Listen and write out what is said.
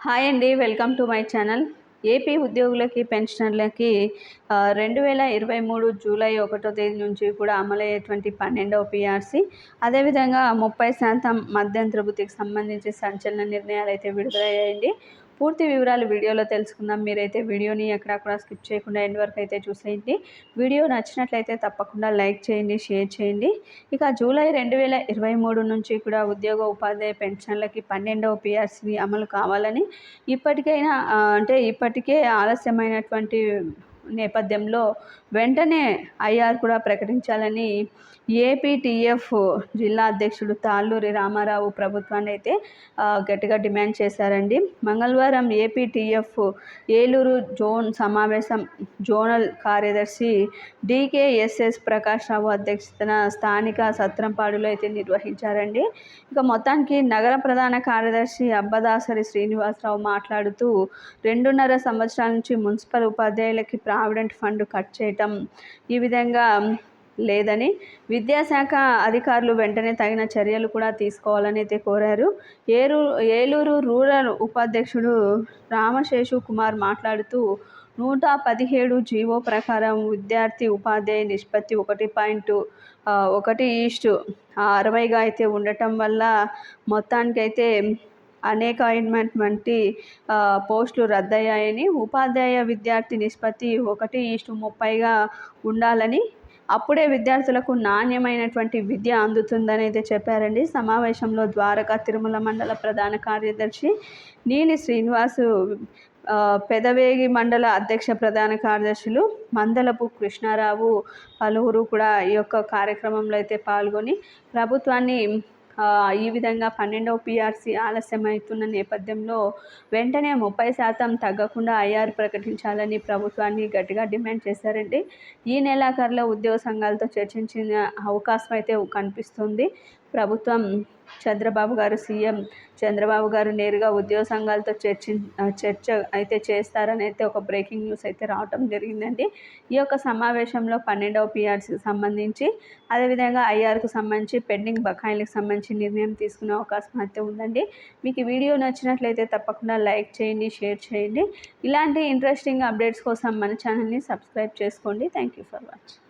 Hi అండి welcome to my channel. AP ఉద్యోగులకి పెన్షనర్లకి రెండు వేల ఇరవై మూడు జూలై ఒకటో తేదీ నుంచి కూడా అమలయ్యేటువంటి పన్నెండవ పిఆర్సీ. అదేవిధంగా ముప్పై శాతం మధ్యంతర వృత్తికి సంబంధించి సంచలన నిర్ణయాలు అయితే విడుదలయ్యాయండి. పూర్తి వివరాలు వీడియోలో తెలుసుకుందాం. మీరైతే వీడియోని ఎక్కడక్కడ స్కిప్ చేయకుండా ఎండ్ వరకు అయితే చూసేయండి. వీడియో నచ్చినట్లయితే తప్పకుండా లైక్ చేయండి షేర్ చేయండి. ఇక జూలై రెండు వేల ఇరవై మూడు నుంచి కూడా ఉద్యోగ ఉపాధ్యాయ పెన్షన్లకి పన్నెండవ పిఆర్సీ అమలు కావాలని ఇప్పటికైనా అంటే ఇప్పటికే ఆలస్యమైనటువంటి నేపథ్యంలో వెంటనే ఐఆర్ కూడా ప్రకటించాలని ఏపీటీఎఫ్ జిల్లా అధ్యక్షుడు తాళ్ళూరి రామారావు ప్రభుత్వాన్ని అయితే గట్టిగా డిమాండ్ చేశారండి. మంగళవారం ఏపీటీఎఫ్ ఏలూరు జోన్ సమావేశం జోనల్ కార్యదర్శి డికేఎస్ఎస్ ప్రకాష్ రావు అధ్యక్షతన స్థానిక సత్రంపాడులో అయితే నిర్వహించారండి. ఇక మొత్తానికి నగర ప్రధాన కార్యదర్శి అబ్బదాసరి శ్రీనివాసరావు మాట్లాడుతూ రెండున్నర సంవత్సరాల నుంచి మున్సిపల్ ఉపాధ్యాయులకి ప్రావిడెంట్ ఫండ్ కట్ చేయటం ఈ విధంగా లేదని విద్యాశాఖ అధికారులు వెంటనే తగిన చర్యలు కూడా తీసుకోవాలని అయితే కోరారు. ఏరు ఏలూరు రూరల్ ఉపాధ్యక్షుడు రామశేషు కుమార్ మాట్లాడుతూ నూట పదిహేడు జీవో ప్రకారం విద్యార్థి ఉపాధ్యాయ నిష్పత్తి ఒకటి పాయింట్ ఒకటి ఈస్టు అరవైగా అయితే ఉండటం వల్ల మొత్తానికైతే అనేక వంటి పోస్టులు రద్దయ్యాయని ఉపాధ్యాయ విద్యార్థి నిష్పత్తి ఒకటి ఈస్టు ముప్పైగా ఉండాలని అప్పుడే విద్యార్థులకు నాణ్యమైనటువంటి విద్య అందుతుందని అయితే చెప్పారండి. సమావేశంలో ద్వారకా తిరుమల మండల ప్రధాన కార్యదర్శి నీలి శ్రీనివాసు పెదవేగి మండల అధ్యక్ష ప్రధాన కార్యదర్శులు మందలపు కృష్ణారావు పలువురు కూడా ఈ యొక్క కార్యక్రమంలో అయితే పాల్గొని ప్రభుత్వాన్ని ఈ విధంగా పన్నెండవ పిఆర్సీ ఆలస్యమవుతున్న నేపథ్యంలో వెంటనే ముప్పై శాతం తగ్గకుండా ఐఆర్ ప్రకటించాలని ప్రభుత్వాన్ని గట్టిగా డిమాండ్ చేశారండి. ఈ నెలాఖరులో ఉద్యోగ సంఘాలతో చర్చించిన అవకాశం అయితే కనిపిస్తుంది. ప్రభుత్వం చంద్రబాబు గారు సీఎం చంద్రబాబు గారు నేరుగా ఉద్యోగ సంఘాలతో చర్చి చర్చ అయితే చేస్తారని అయితే ఒక బ్రేకింగ్ న్యూస్ అయితే రావటం జరిగిందండి. ఈ యొక్క సమావేశంలో పన్నెండవ పిఆర్సీకి సంబంధించి అదేవిధంగా ఐఆర్కు సంబంధించి పెండింగ్ బకాయిలకు సంబంధించి నిర్ణయం తీసుకునే అవకాశం అయితే ఉందండి. మీకు ఈ వీడియో నచ్చినట్లయితే తప్పకుండా లైక్ చేయండి షేర్ చేయండి. ఇలాంటి ఇంట్రెస్టింగ్ అప్డేట్స్ కోసం మన ఛానల్ని సబ్స్క్రైబ్ చేసుకోండి. Thank you for watching.